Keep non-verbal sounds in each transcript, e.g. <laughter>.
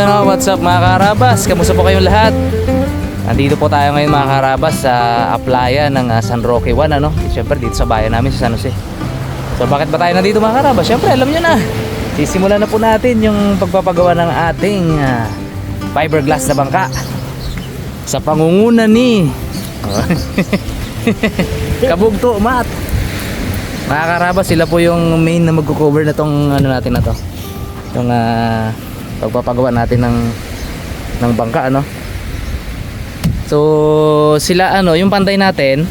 Ayun oh, what's up mga karabas? Kamusta po kayong lahat? Nandito po tayo ngayon mga karabas sa Aplaya ng ah, San Roque 1 ano? Siyempre dito sa bayan namin sa San Jose. So bakit ba tayo nandito mga karabas? Siyempre alam nyo na. Sisimulan na po natin yung pagpapagawa ng ating ah, fiberglass na bangka. Sa pangunguna ni <laughs> Kabugto Mat. Mga karabas, sila po yung main na magko-cover na tong ano natin na to. Yung ah, pagpapagawa natin ng ng bangka ano. So sila ano, yung panday natin,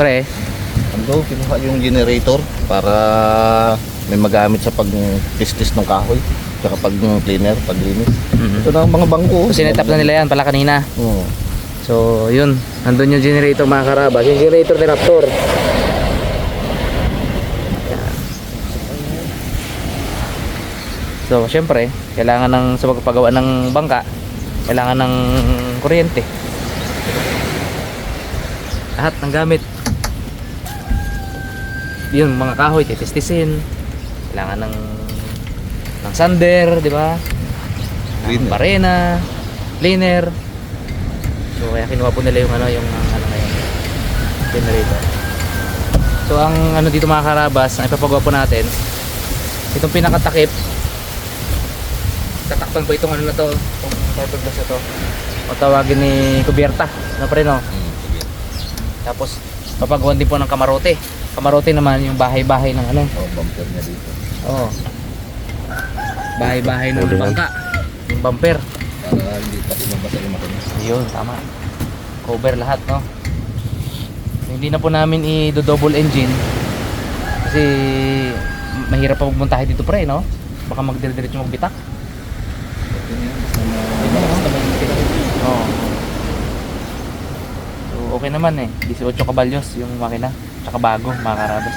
pre, Ando, kinuha yung generator para may magamit sa pag-tistis ng kahoy. Tsaka pag cleaner, paglinis. Ito na ang mga bangko. so sinetap na nila yan pala kanina. Oo. So yun, nandun yung generator mga karabas. Yung generator ni Raptor. So syempre, kailangan ng sa pagpagawa ng bangka, kailangan ng kuryente. Lahat ng gamit. Yun, mga kahoy, titistisin. Kailangan ng ng sander, di ba? Cleaner. Barena, cleaner. So kaya kinuha po nila yung ano, yung ano ngayon, generator. So ang ano dito mga karabas, ang ipapagawa po natin, itong pinakatakip, tatakpan po itong ano na to, itong fiberglass na to. O tawagin ni Kubierta, ano pa rin no? Tapos papagawan din po ng kamarote. Kamarote naman yung bahay-bahay ng ano, Oh, bumper niya dito. Oo. Bahay-bahay ng bangka. Yung bumper. Para hindi pati mabasa yung makina. Ayun, tama. Cover lahat, no? Hindi na po namin i-double engine kasi mahirap pa magmontahe dito pre, no? Baka magdire-diretso magbitak. Ito niya, basta na- Basta may bitak. Oo. So, okay naman eh. 18 kabalyos yung makina. Tsaka bago, mga karabas.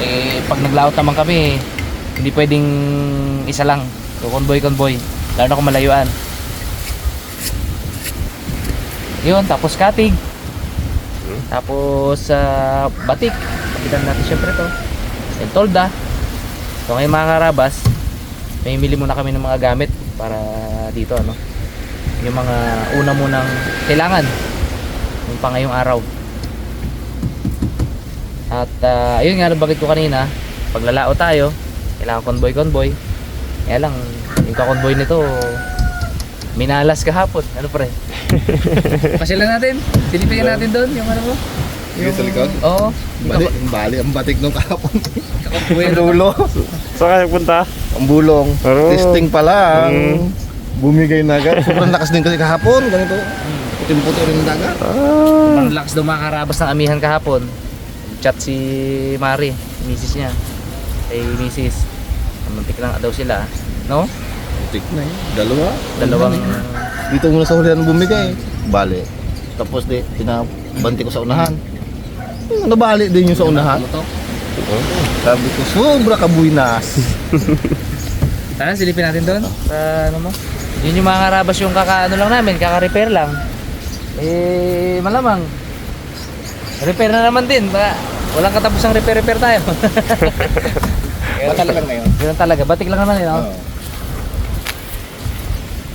Eh, pag naglaot naman kami, hindi pwedeng isa lang. So, convoy-convoy. Lalo na kung malayuan. Yun, tapos katig. Tapos sa batik. Kapitan natin syempre to. And tolda. So ngayon mga karabas, may mili muna kami ng mga gamit para dito ano. Yung mga una munang kailangan yung pang ngayong araw. At ah, ayun nga bakit ko kanina, paglalao tayo, kailangan convoy convoy. Kaya lang yung ka-convoy nito minalas kahapon. Ano pre? <laughs> Pasyalan natin. Silipin natin doon yung ano mo. Sige, sa likod? Oo. Bali, bali ang batik nung kahapon. Kakonvoy Ang na dulo. <laughs> Saan ka nagpunta? Ang bulong. Pero- Testing pa lang. Mm. Bumigay na agad. Sobrang lakas din kasi kahapon. Ganito. Puting-puti rin ang dagat. Ah, Ang lakas daw mga karabas ng amihan kahapon. Chat si Mari, misis niya. Kay misis. Muntik lang daw sila. No? Putik na eh. Dalawa. Dalawang... Dito muna sa hulihan bumigay. Bali. Tapos di, pinabanti ko sa unahan. Nabali din yung sa unahan. Ano to? Sabi ko, sobra kabuinas. <laughs> Tara, silipin natin doon. Sa ano mo? Yun yung mga karabas yung kaka ano lang namin, kaka-repair lang. Eh, malamang. Repair na naman din. Ba, walang katapusang repair-repair tayo. <laughs> Batal lang na yun. Yun talaga, batik lang naman yun. No? Oo.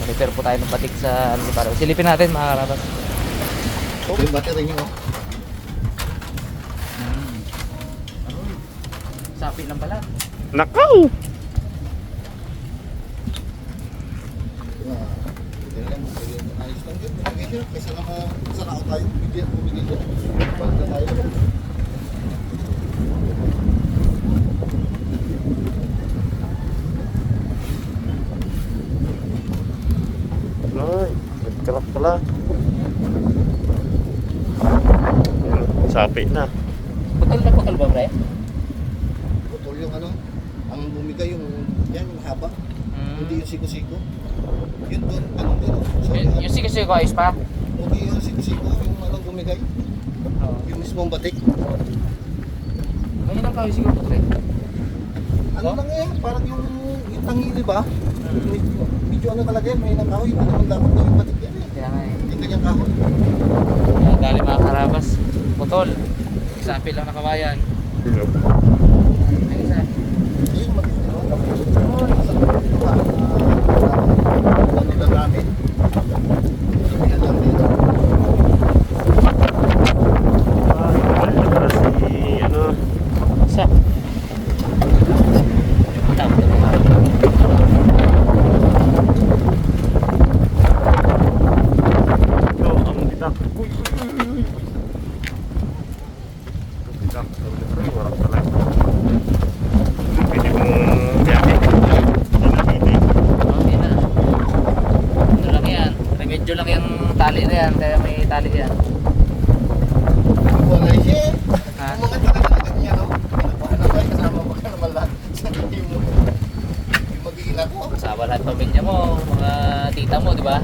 Repair po tayo ng batik sa ano para. Silipin natin mga karabas. Yung battery niyo. oh. Sapi lang pala. nakaw! Yan lang, ayos lang yun. Niyo, Kaysa na sa tao tayo, niyo. Balik na tayo. Ay, nagkalak pala. Sapi na. Putol na putol ba, pre? Putol yung ano, ang bumigay yung, yan yung haba. Hindi yung siko-siko. Yun doon, ano doon. Yung sige sige ko ayos pa. Okay yung siko-siko, yung ano bumigay. Yung mismong batik. Ngayon lang kayo siguro pre. Ano lang eh, parang yung, yung tangili ba? Medyo, medyo ano talaga yan, may nakahoy, hindi naman dapat gawing batik yan eh. Kaya nga eh. Hindi kanyang kahoy. Kaya dali mga karabas. Putol. Sapi lang na kawayan. Ay, isa. Ayun, mag- ano, tapos, Ang nila gamit. Sa? ito, ang bitak. Uy, uy, uy, uy, uy. Bitak, uy, warak talaga. Pwede mong biyahe. Hindi na, Okay na. Ano lang yan? Remedyo lang yung tali na yan, kaya may tali yan. Wala siya. Ha? Umangat talaga na ganyan, no? Pinapahan na tayo, kasama mo ka naman lahat. Sa hindi mo. Yung mag-iina ko. Kasama lahat pamilya mo, mga tita mo, di ba?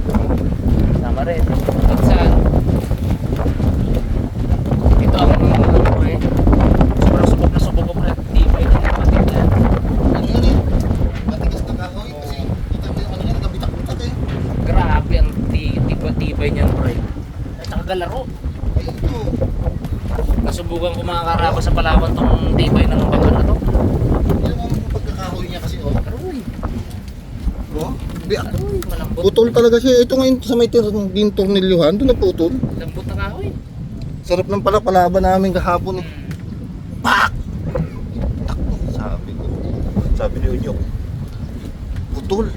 Sama rin. Minsan. Ito ang ano eh. Sobrang subok na subok ko na tibay ng kapatid niya. Ano yun eh? Matigas na kahoy kasi kita mo yung ano niya, nagabitak-bitak eh. Grabe ang ti- tibay, tibay niyan, pre. At saka galaro. Ay, ito. Nasubukan ko mga karaba sa Palawan tong tibay ng bangka na to. Yan ang pagkakahoy niya kasi, oh. Aroy, Oh, biyak. malambot. Putol talaga siya. Ito ngayon sa may din tornilyuhan, doon na putol. Lambot na kahoy. Sarap ng pala palaban namin kahapon eh. Pak! Takbo, sabi ko. Sabi ni Unyok, putol.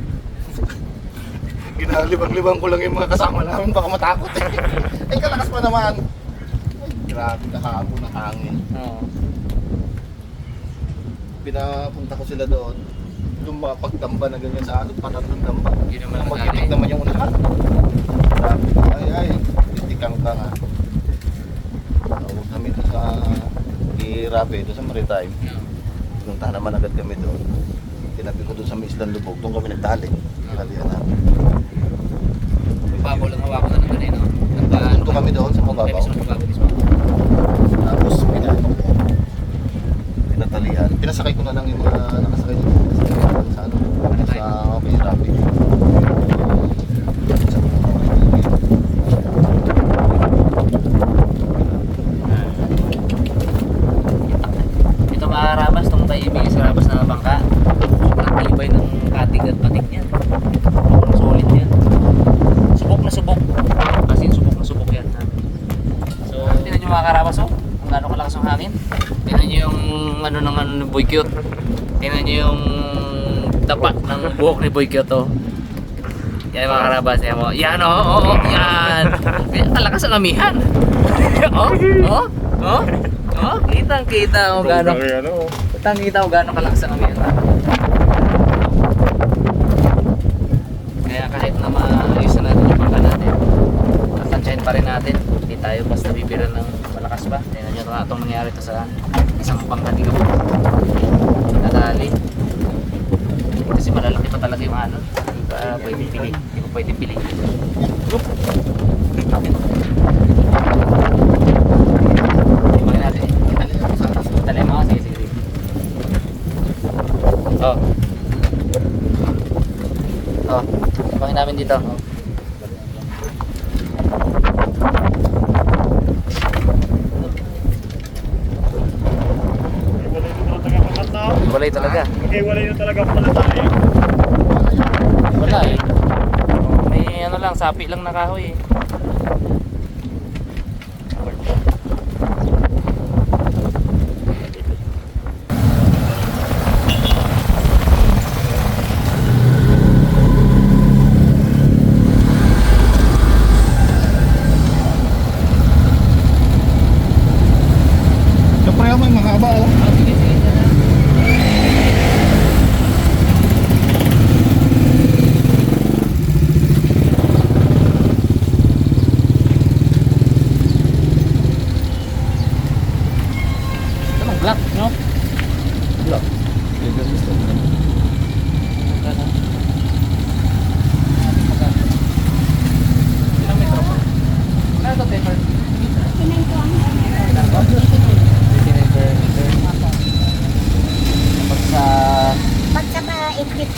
<laughs> Ginalibang-libang ko lang yung mga kasama namin, baka matakot eh. Ay, kalakas pa naman. Ay, grabe kahapon ng hangin. Oo. Pinapunta ko sila doon. Pagtamba na ganyan sa ano, patat ng tamba. Yun naman ang dali. naman yung unahan. Grabe, ay ay, titikang ka nga. Tawag kami doon sa Irabe, doon sa Maritime. Pinuntahan naman agad kami doon. Tinabi ko doon sa may Islang Lubog, doon kami nagtali. Kinalihan namin. Mababaw lang hawakan na naman eh, no? Kami doon sa mababaw. Tapos pinano ko. Pinatalian. Pinasakay ko na lang yung mga nakasakay dito sa ano, sa may Irabe. Sa Ito mga karabas, itong taibig sa rabas na bangka. Sobrang tibay ng katig at patik niyan. Sobrang solid yan. Subok na subok. Kasi subok na subok yan. So, tingnan nyo mga karabas oh. Kung gaano kalakas ang hangin. Tingnan nyo yung ano ng ano ni Boy Cute. Tingnan nyo yung tapat ng buhok ni Boy Cute oh. Yan mga karabas, yan mo. Yan oh, oh, oh, yan. Kalakas ang amihan. <laughs> oh, oh, oh, oh, kitang kita oh, gaano. Ay, ano, Kitang kita kung gaano kalakas ang amihan. Kaya kahit na maayos na natin yung bangka natin, tatansyahin pa rin natin. Hindi tayo basta bibira ng malakas ba. Tingnan nyo nga itong nangyari to sa isang bangka dito. Nadali. Kasi malalaki pa talaga yung ano. Hindi pa pwede pili. Hindi pa pwede pili. Tingnan natin. Dali mo. Sige, sige, sige. Oh. Oh. Tingnan namin dito. Iwalay na talaga Walay talaga. ang mata. Okay, walay na talaga pala tayo. Wala eh. Oh, May ano lang, sapi lang na kahoy eh. Siyempre may mahaba oh. Ah, sige, sige.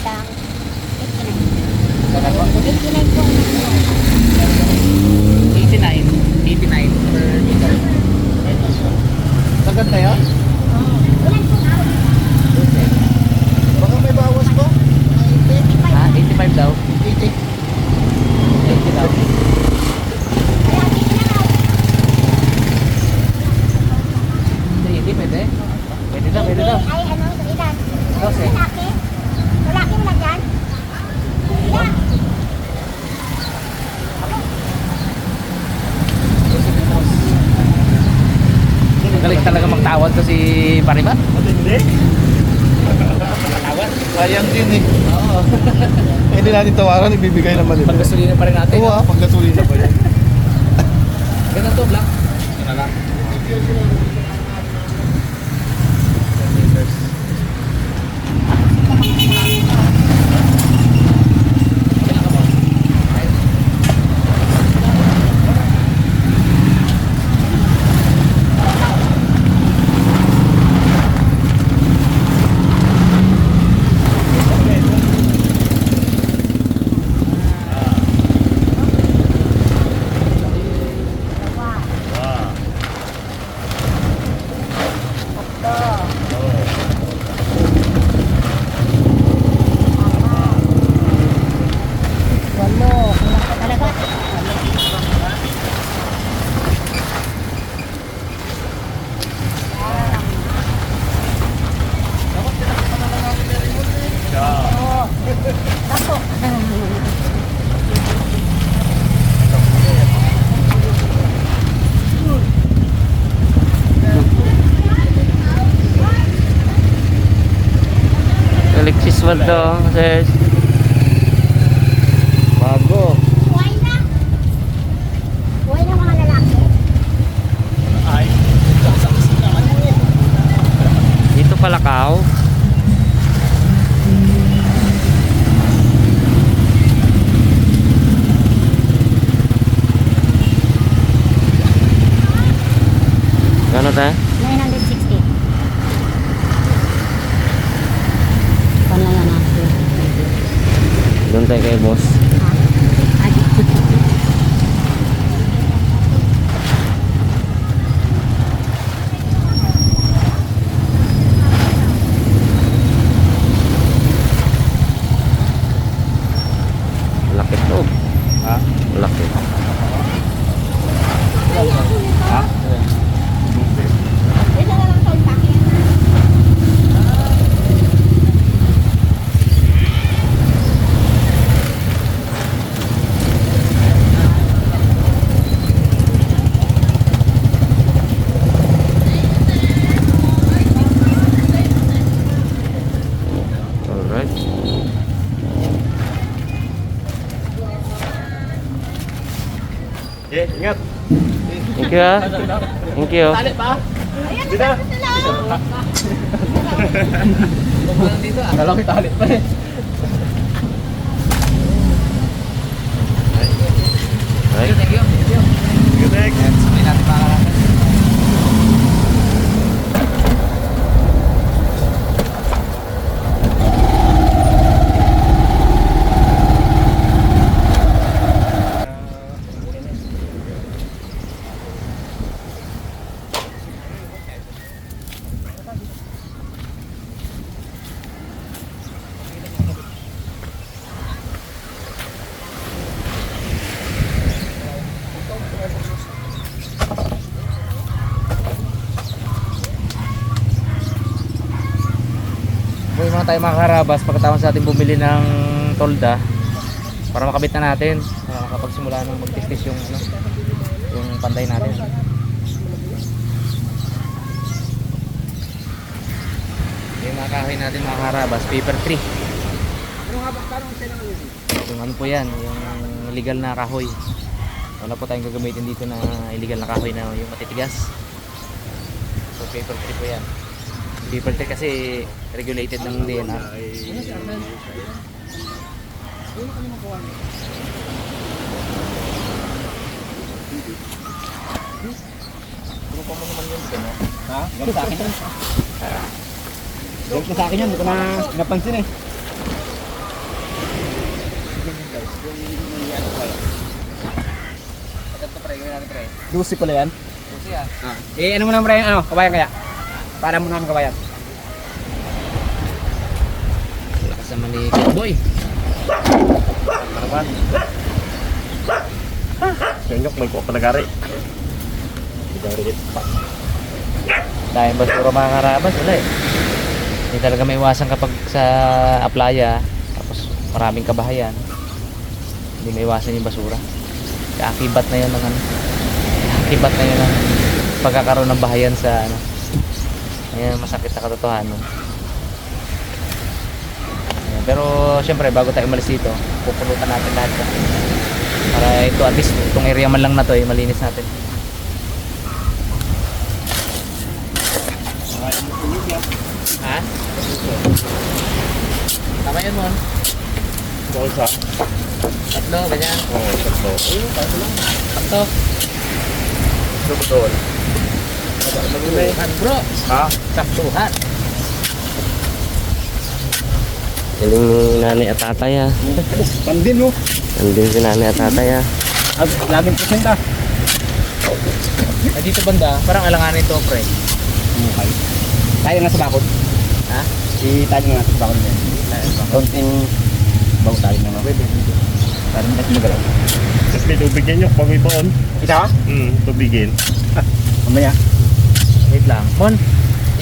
sana. Magaling talaga magtawad to si Parimat. Matindi. Tawad. Din <laughs> eh. Oo. Hindi natin tawaran, ibibigay naman ito. Paggasolina pa rin natin. Oo ah, paggasolina pa yan. Ganun to, Black. Ano lang. Ah. Walo, kulang ka talaga. Oo. Tapo. Alexis Sir. Bago. Buhay na. Buhay na mga lalaki. Ay. Dito pala kao. Gano'n tayo? 960. Pan lang yan ah. Doon tayo kay boss. Ah, adi. Laki to. Ha? Laki. Ha? Ito na lang tol, paki. Alright. Eh, ingat. Thank you ah. Thank you. Dito. Lalaki talit pa eh. Right. Thank you. Thank you. Good day. Sabihin natin mga karabas. Buhay mga tayo mga karabas pagkatapos natin bumili ng tolda para makabit na natin para makapagsimula ng magtistis yung ano yung pantay natin. Yung mga kahoy natin mga karabas paper tree yung ano po yan yung illegal na kahoy. Wala po tayong gagamitin dito na illegal na kahoy na yung matitigas. So paper tree po yan paper tree kasi regulated ng DNA Ha? Ganun sa akin yan. Ganun sa akin yan, hindi ko na napansin eh. Lucy pala yan. Kasi yan. Ah. Eh, ano mo naman pre, ano, kabayan kaya? Para mo naman kabayan. Lakas naman ni Kid Harapan. Senyok, may kuha pa nagari. Nagari pa. Dahil basura mga karabas, wala eh. Hindi talaga may iwasan kapag sa aplaya, tapos maraming kabahayan. Hindi may iwasan yung basura. Kaakibat na yan ng ano. Kaakibat na yan ng pagkakaroon ng bahayan sa ano. Ayan, masakit sa katotohanan. Ayan, pero syempre bago tayo umalis dito, pupulutan natin lahat to. Para ito at least itong area man lang na to ay malinis natin. Ha? Tama yun mo. Bolsa. Tatlo, ganyan. Oo, tatlo. Tatlo. Doon. Saktuhan bro. Ha? Saktuhan. Galing ni nanay at tatay ah. Pandin mo. Nandun si nanay at tatay ah. At laging presenta. Ah, dito banda, parang alanganin to pre. Okay. Tayo nga sa bakod. Ha? Si tayo nga sa bakod niya. Konting bago tayo na nga. Pwede. Parang hindi magalaw. Tapos may tubigyan nyo bago ibaon. Isa? Hmm, tubigin. Mamaya. Wait lang. Mon,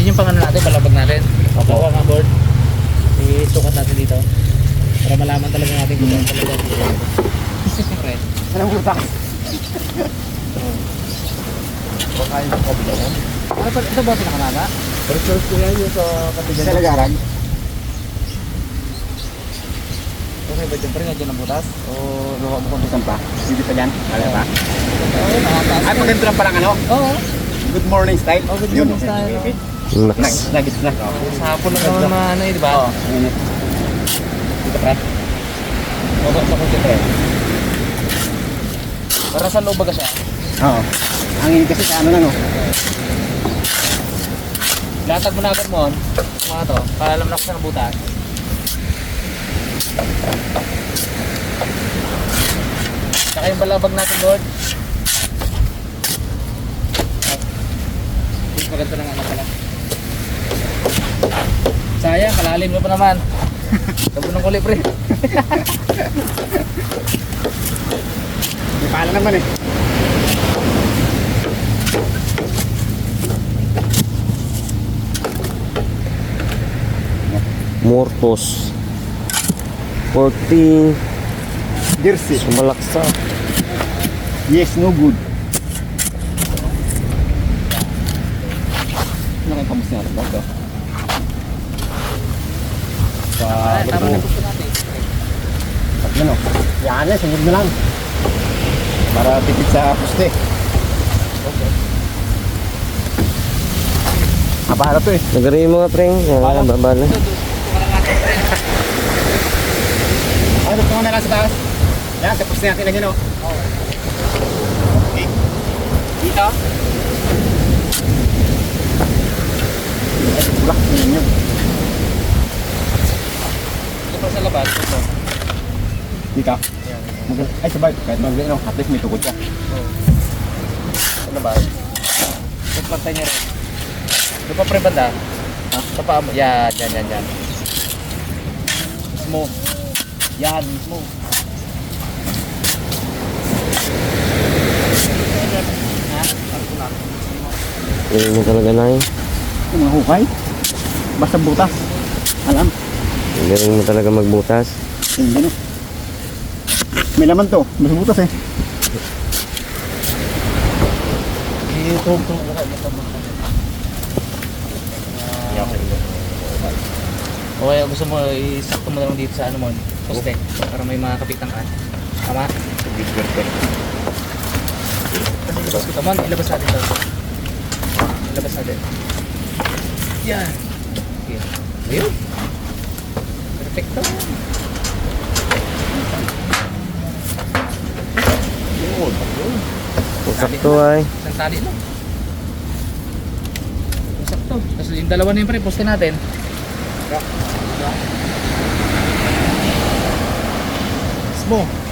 yun yung pangano natin, balabag natin. Opo. Opo. nga board. Isukat natin dito. Para malaman talaga natin kung ano talaga dito. Pre. Anong utak? Baka yung kabila mo. Ano ba, ito ba pinakamama? Pero ko yan yung sa katigan. Sa lagaran? Okay ba dyan? Pre, nga dyan ang butas? O Luha mo kung saan pa? Dito pa dyan? Kaya pa? Oo, nakataas. Ay, maganda lang palang ano? Oo. Good morning style. Oh, good morning style, oh. Naks. Nuggets na. Sa hapon lang naman mga ano eh, di ba? Oo. Dito pre. Oo, sa kunti pre. Para sa loob baga siya. Oo. Ang init kasi sa ano lang oh. Latag mo na agad mo, mga to, para alam na ko sa butas. Saka yung balabag natin, Lord. Maganda ng ano pala. Sayang, kalalim mo pa naman. Tabo ng kuli, pre. May pala naman eh. Mortos. 14. Jersey. Sumalaksa. Yes, no good. Ano kayong pamusin natin ba ito? Sa Ay, tama na gusto natin. Tatlo no? Yan na, sunod na lang. Para tipid sa puste. Okay. Mapaharap to eh. Nagarin mo nga, preng. Ah, babala. Ano ito <laughs> na lang sa taas? Yan, sa puste natin lagyan o. Okay. Dito. Ay, bulak. Yun yun. Ito pa sa labas, ito. Dito. Yan. Mag- Ay, sabay. Kahit mag no, at least may tukod siya. Sa labas. Ito pantay niya rin. Ito pa pre banda. Ha? Ito pa, yan, yan, yan, yan. Mismo. Yan, mismo. Ha? Ano ko? Galing mo talaga na eh. Yung mga hukay. Basta butas. Alam. Galing mo talaga magbutas. Hindi no. May laman to. Basta butas eh. Ito, ito, ito, O kaya gusto mo isakto mo na lang dito sa ano mo, poste, para may mga kapitan ka. Tama? Ito man, ilabas natin to. Ilabas natin. Yan. Ayun. Perfecto. Sakto ay. Isang tali lang. Sakto. Tapos yung dalawa na yung pre, poste natin. Mismo.